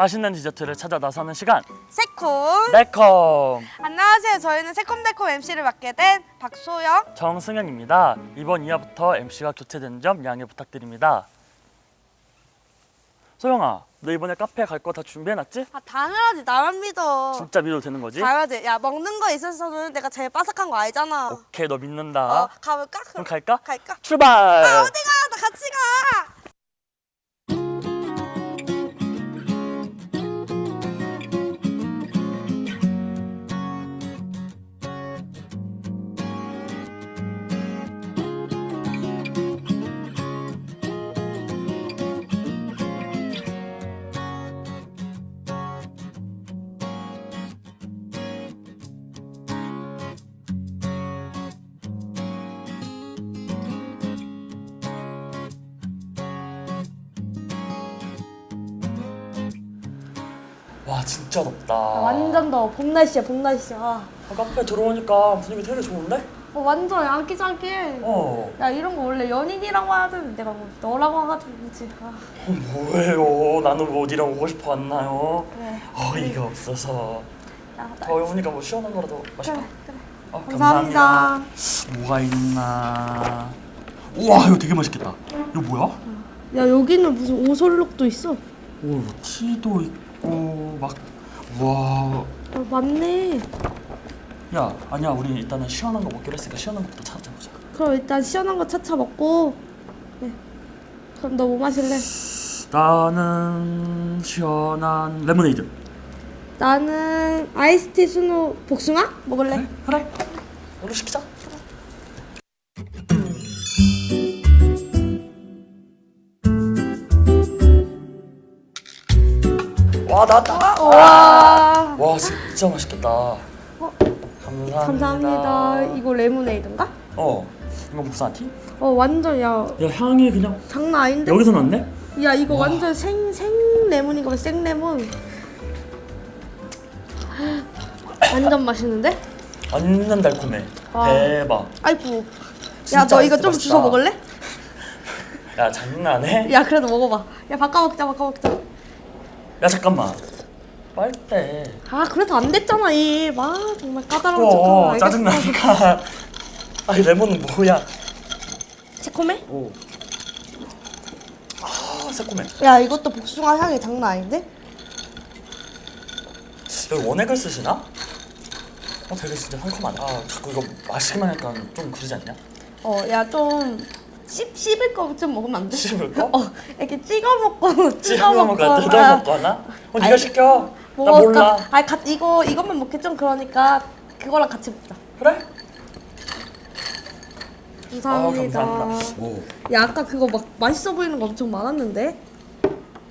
맛있는 디저트를 찾아 나서는 시간 새콤. 매콤 안녕하세요. 저희는 새콤달콤 MC를 맡게 된 박소영. 정승현입니다. 이번 2화부터 MC가 교체된 점 양해 부탁드립니다. 소영아, 너 이번에 카페 갈 거 다 준비해놨지? 아 당연하지. 나만 믿어. 진짜 믿어도 되는 거지? 당연하지. 야 먹는 거 있어서는 내가 제일 바삭한 거 알잖아. 오케이, 너 믿는다. 어 가볼까? 그럼 갈까? 갈까? 출발! 아 어디가? 가. 와, 진짜 덥다. 아, 완전 더워. 봄 날씨야. 봄 날씨야. 아, 카페 들어오니까 분위기 되게 좋은데? 어 완전 야기자기. 어. 야 이런 거 원래 연인이라고 하든 내가 뭐 너라고 와가지고 그지. 아 어, 뭐예요? 나는 뭐 어디랑 오고 싶어 왔나요? 그래. 어이가 없어서. 야, 나, 더우니까 뭐 시원한 거라도 마실까? 그래 그래. 어, 감사합니다. 뭐가 있나? 우와 이거 되게 맛있겠다. 이거 뭐야? 야 여기는 무슨 오설록도 있어. 오 이거 티도 있고 막 와. 아 맞네. 야 아니야 우리 일단은 시원한 거 먹기로 했으니까 시원한 거부터 찾아보자. 그럼 일단 시원한 거 차차 먹고. 네. 그럼 너 뭐 마실래? 나는 시원한 레모네이드. 나는 아이스티 스노 복숭아 먹을래? 그래? 그래. 이걸로 시키자. 와 나왔다. 와. 와 진짜 맛있겠다. 감사합니다. 감사합니다. 이거 레모네이드인가? 어 이거 복숭아티? 어 완전 야 야 향이 그냥 장난 아닌데? 여기서 났네? 야 이거 완전 생, 생 레몬인가 봐 생 레몬 완전 맛있는데? 완전 달콤해. 와. 대박. 아이고 진짜 야너 이거 좀 맛있다. 주워 먹을래? 야 장난해? 야 그래도 먹어봐 야 바꿔 먹자 바꿔 먹자 야 잠깐만. 빨대. 아 그래도 안 됐잖아 이와 정말 까다로운 어 척하고 짜증나니까. 아니 레몬은 뭐야? 새콤해? 오. 아 새콤해. 야 이것도 복숭아 향이 장난 아닌데? 여기 원액을 쓰시나? 어 되게 진짜 상큼하다. 아 자꾸 이거 마시기만 하니까 좀 그러지 않냐? 어야 좀 씹, 씹을 거 좀 먹으면 안 돼? 씹을 거? 어 이렇게 찍어 먹고 찍어 먹거나 뜯어 먹거나? 어 네가 아니, 시켜. 뭐나 몰라. 먹을까? 아니 가, 이거 이것만 먹기 좀 그러니까 그거랑 같이 먹자 그래? 감사합니다, 아 감사합니다. 오. 야 아까 그거 막 맛있어 보이는 거 엄청 많았는데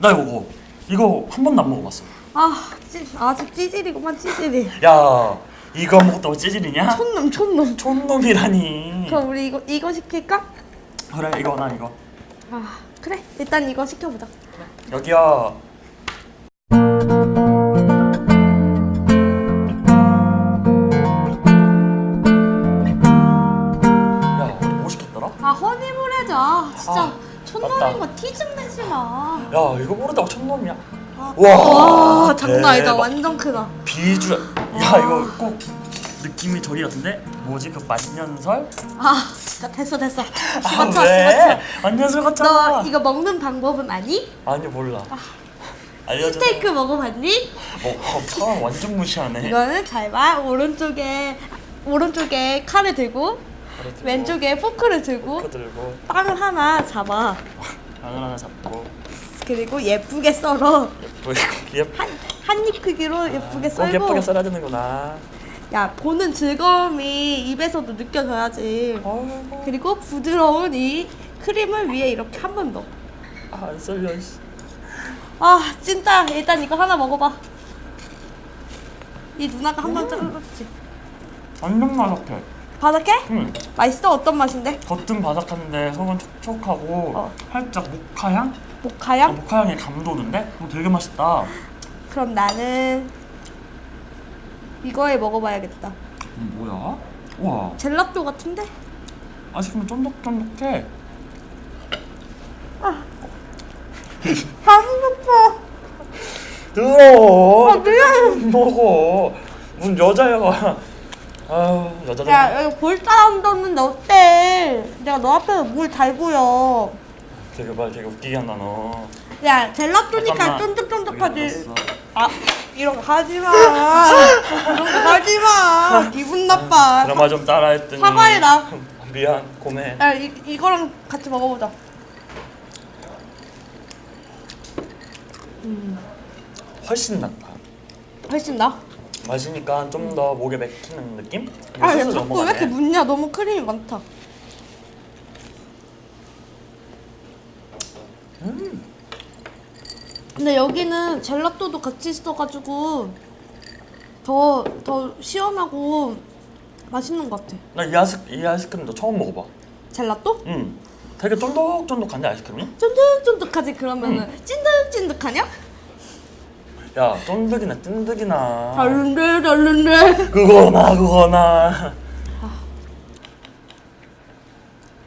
나 이거 먹어. 이거 한 번도 안 먹어봤어. 아 찌, 아직 찌질이구만 찌질이 야 이거 먹었다고 찌질이냐? 촌놈 촌놈 촌놈이라니. 그럼 우리 이거 이거 시킬까? 그래 이거 나 이거. 아 그래 일단 이거 시켜보자 여기야. 야 우리 뭐 시켰더라? 아 허니브레드 아 진짜 아, 촌놈인 맞다. 거티좀 내지 마 야 이거 모르다고 촌놈이야. 아. 와, 와 장난 아니다 대박. 완전 크다 비주얼. 야 이거 꼭 느낌이 저기 같은데? 뭐지 그 만년설? 아 진짜 됐어 됐어 아 집어쳐 왜? 집어쳐 만년설 같잖아. 너 이거 먹는 방법은 아니? 아니 몰라. 알려줘. 스테이크 먹어봤니? 뭐 어, 사람 완전 무시하네. 이거는 잘봐 오른쪽에 오른쪽에 칼을 들고 들고, 왼쪽에 포크를 들고 포크 들고 빵을 하나 잡아 빵을 하나 잡고 그리고 예쁘게 썰어 예쁘게 예쁘. 한한입 크기로 예쁘게 꼭 썰고 예쁘게 썰어야 되는구나. 야 보는 즐거움이 입에서도 느껴져야지 아이고. 그리고 부드러운 이 크림을 위에 이렇게 한 번 넣어 아, 안 썰려. 씨. 아 진짜 일단 이거 하나 먹어봐 이 누나가 한번 잘라줬지 완전 바삭해. 바삭해? 응. 맛있어? 어떤 맛인데? 겉은 바삭한데 속은 촉촉하고 어. 살짝 모카향? 어, 모카향? 모카향이 감도는데? 어, 되게 맛있다. 그럼 나는 이거에 먹어봐야겠다 음, 뭐야? 우와. 젤라또 같은데? 아직은 쫀득쫀득해. 다 먹었어 더러워. 아, 미안. 먹어. 무슨 여자야. 아유 여자들. 야 여기 볼 사람도 없는데 어때? 내가 너 앞에서 뭘 잘 보여. 되게 말 되게 웃기게 한다 너. 야 젤라또니까 잠깐만. 쫀득쫀득하지. 묻었어. 아 이런 거 하지 마. 이런 거 하지 마. 기분 나빠. 드라마 좀 따라했더니. 사과해라. 미안 고매. 야 이, 이거랑 같이 먹어보자. 훨씬 낫다. 훨씬 나. 마시니까 좀 더 목에 맥히는 느낌? 아, 야, 소스 자꾸 왜 이렇게 넘어가네. 묻냐? 너무 크림이 많다. 근데 여기는 젤라또도 같이 있어가지고 더, 더 시원하고 맛있는 것 같아. 나 이 아이스 이 아이스크림도 처음 먹어봐. 젤라또? 음. 되게 쫀득쫀득한데 아이스크림이? 쫀득쫀득하지 그러면은 찐득찐득하냐? 야 쫀득이나 찐득이나. 다른데 다른데. 그거나 그거나.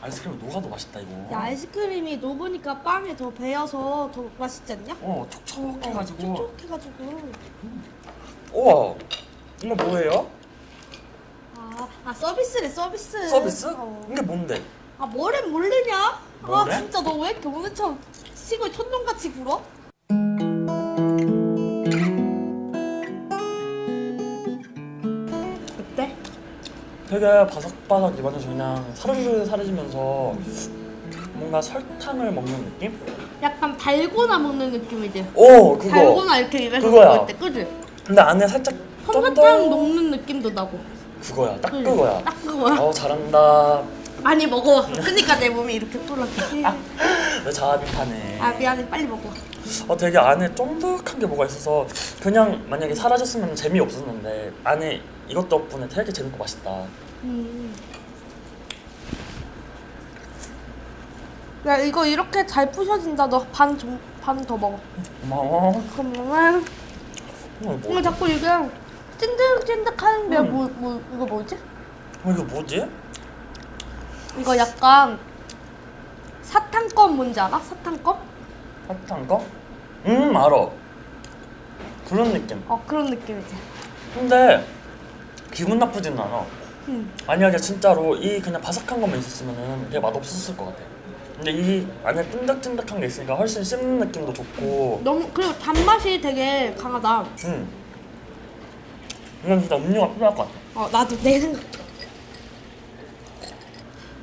아이스크림 녹아도 맛있다 이거. 야 아이스크림이 녹으니까 빵에 더 배어서 더 맛있지 않냐? 어 촉촉해가지고. 촉촉해가지고. 우와. 이거 뭐예요? 아, 아 서비스래 서비스. 서비스? 어. 이게 뭔데? 아 뭐래 모르냐? 아 뭐래? 진짜 너 왜 이렇게 오늘처럼 시골 촌놈같이 굴어? 되게 바삭바삭 입안에서 그냥 사르르 사르지면서 뭔가 설탕을 먹는 느낌? 약간 달고나 먹는 느낌이지? 오 그거. 달고나 이렇게 입에서 그거야. 먹을 때 그지? 근데 안에 살짝 솜사탕. 녹는 느낌도 나고 그거야 딱 그지? 그거야. 딱 그거야 어 잘한다. 많이 먹어 그니까 내 몸이 이렇게 불었지 왜 자비타네. 아 미안해 빨리 먹어 어 되게 안에 쫀득한 게 뭐가 있어서 그냥 만약에 사라졌으면 재미 없었는데 안에 이것 덕분에 되게 재밌고 맛있다. 음. 야 이거 이렇게 잘 부셔진다 너 반 반 더 먹어 고마워. 그러면은 어, 뭐, 이거 자꾸 이게 찐득찐득하는 게 음. 뭐, 뭐 이거 뭐지? 어, 이거 뭐지? 이거 약간 사탕껌 뭔지 알아? 사탕껌? 사탕 거? 음 알아. 그런 느낌. 어 그런 느낌이지 근데 기분 나쁘진 않아. 음. 만약에 진짜로 이 그냥 바삭한 것만 있었으면 되게 맛없었을 것 같아. 근데 이 안에 찐득찐득한 게 있으니까 훨씬 씹는 느낌도 좋고. 너무 그리고 단맛이 되게 강하다 음. 이건 진짜 음료가 필요할 것 같아. 어 나도 내 생각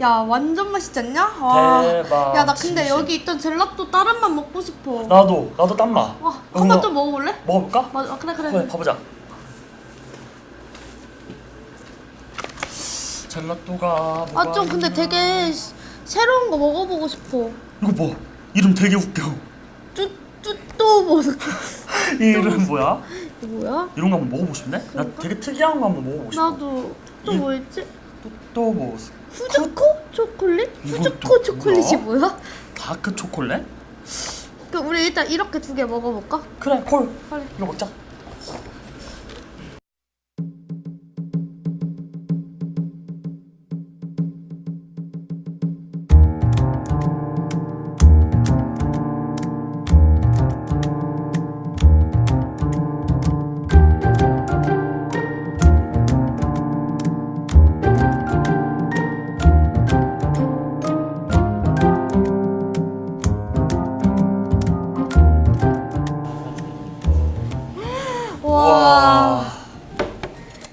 야 완전 맛있지 않냐? 와. 대박, 야나 근데 진심. 여기 있던 젤라또 다른 맛 먹고 싶어 나도 나도 땀나. 와 한 번 또 먹어볼래? 먹어볼까? 맞아 아, 그래 그래 그래 가보자. 젤라또가 뭐가 아 좀 근데? 되게 시- 새로운 거 먹어보고 싶어 이거 뭐 이름 되게 웃겨. 뚜뚜또 뭐 이 이름 뭐야? 이거 뭐야? 이런 거 한번 먹어보고 싶네? 나? 되게 특이한 거 한번 먹어보고 싶어. 나도 또 이- 뭐였지? 또뭐 후즈코 초콜릿? 이건 후즈코 또 초콜릿이 뭐야? 뭐야? 다크 초콜릿? 그 우리 일단 이렇게 두 개 먹어볼까? 그래 콜 빨리. 이거 먹자.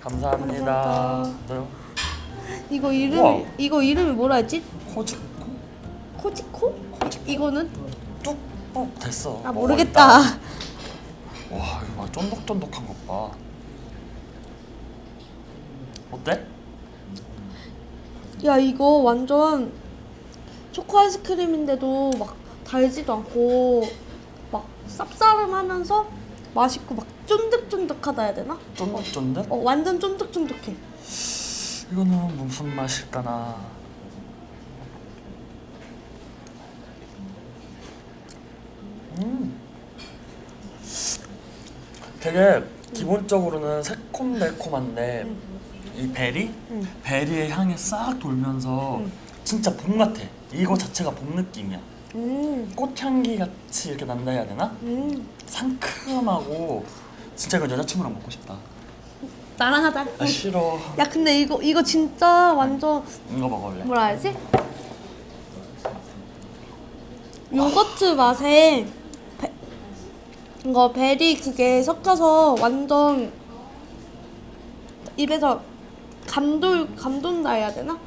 감사합니다. 감사합니다. 너요? 이거 이름이 우와. 이거 이름이 뭐라 했지? 코지코? 코지코? 코지코? 이거는 뚝? 어 됐어. 아 모르겠다. 와 이거 봐 쫀득쫀득한 것 봐. 어때? 야 이거 완전 초코 아이스크림인데도 막 달지도 않고 막 쌉싸름하면서 맛있고 막 쫀득쫀득하다 해야 되나? 쫀득쫀득? 어 완전 쫀득쫀득해. 이거는 무슨 맛일까나? 음. 되게 기본적으로는 새콤달콤한데 이 베리? 응. 베리의 향이 싹 돌면서 응. 진짜 봄 같아. 이거 자체가 봄 느낌이야. 음, 꽃향기 같이 이렇게 난다 해야 되나? 음. 상큼하고 진짜 이건 여자친구랑 먹고 싶다. 나랑 하자. 아 싫어. 야 근데 이거 이거 진짜 완전 이거 먹을래. 뭐라 해야지? 요거트 맛에 베, 이거 베리 그게 섞여서 완전 입에서 감돌 감돈다 해야 되나?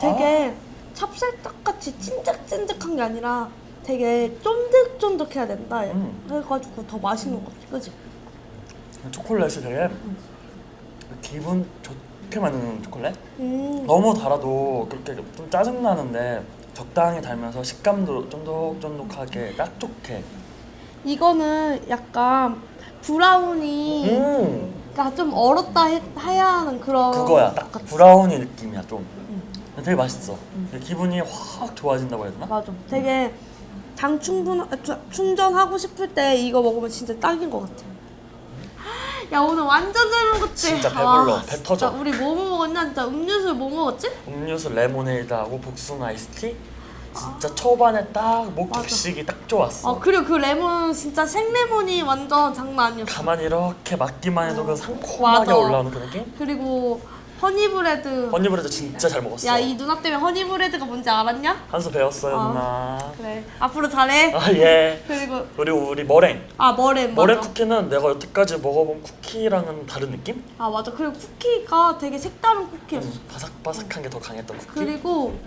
되게 찹쌀떡 같이 찐득찐득한 게 아니라 되게 쫀득쫀득해야 된다. 음. 그래가지고 더 맛있는 것 같아, 그지? 초콜릿이 되게 기분 좋게 만드는 초콜릿? 음. 너무 달아도 그렇게 좀 짜증 나는데 적당히 달면서 식감도 쫀득쫀득하게 딱 좋게. 이거는 약간 브라우니가 음 좀 얼었다 해, 해야 하는 그런 그거야 딱. 브라우니 느낌이야 좀. 되게 맛있어. 기분이 확 좋아진다고 해야 되나? 맞아. 되게 당 충분 아, 추- 충전하고 싶을 때 이거 먹으면 진짜 딱인 것 같아. 야 오늘 완전 잘 먹었지. 진짜 배불러. 와, 배 진짜 터져. 우리 뭐 먹었냐? 진짜 음료수 뭐 먹었지? 음료수 레모네이드하고 복숭아 아이스티 진짜 초반에 딱목 맞아. 격식이 딱 좋았어. 아 그리고 그 레몬 진짜 생레몬이 완전 장난 아니었어. 가만히 이렇게 맡기만 해도 그 상콤하게 맞아. 올라오는 그 느낌? 그리고 허니브레드. 허니브레드 진짜 잘 먹었어. 야 이 누나 때문에 허니브레드가 뭔지 알았냐? 한수 배웠어요 아. 누나. 그래 앞으로 잘해. 아 예. 그리고 그리고 우리 머랭. 아 머랭 머랭 맞아. 쿠키는 내가 여태까지 먹어본 쿠키랑은 다른 느낌? 아 맞아. 그리고 쿠키가 되게 색다른 쿠키였어. 음, 바삭바삭한 게 더 강했던 쿠키. 그리고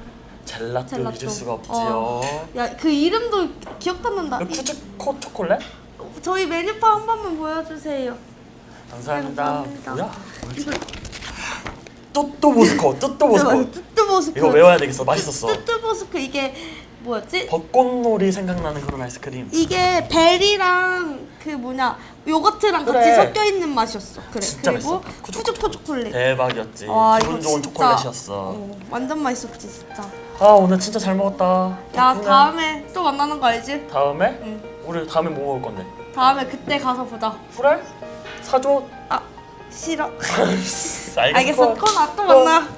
젤라또, 젤라또. 잊을 수가 없지요. 어. 야그 이름도 기억도 안 난다. 그 이- 쿠즈코 초콜릿? 저희 메뉴판 한 번만 보여주세요. 감사합니다. 감사합니다. 뭐야? 이거 또또 모스코, 또또 모스코. 뚜뚜보스크. 이거 외워야 되겠어. 맛있었어. 뚜뚜보스크 이게 뭐였지? 벚꽃놀이 생각나는 그런 아이스크림. 이게 베리랑 그 뭐냐 요거트랑 같이 그래. 섞여 있는 맛이었어. 그래. 진짜 그리고 맛있어. 푸주코 초콜릿. 대박이었지. 와, 기분 이거 좋은 진짜- 초콜릿이었어. 어, 완전 맛있었지 진짜. 아 오늘 진짜 잘 먹었다. 야 덕분에 다음에 또 만나는 거 알지? 다음에 응. 우리 다음에 뭐 먹을 건데? 다음에 그때 가서 보자. 후랄? 사줘? 아 싫어. 알겠어. 알겠어. 또 만나.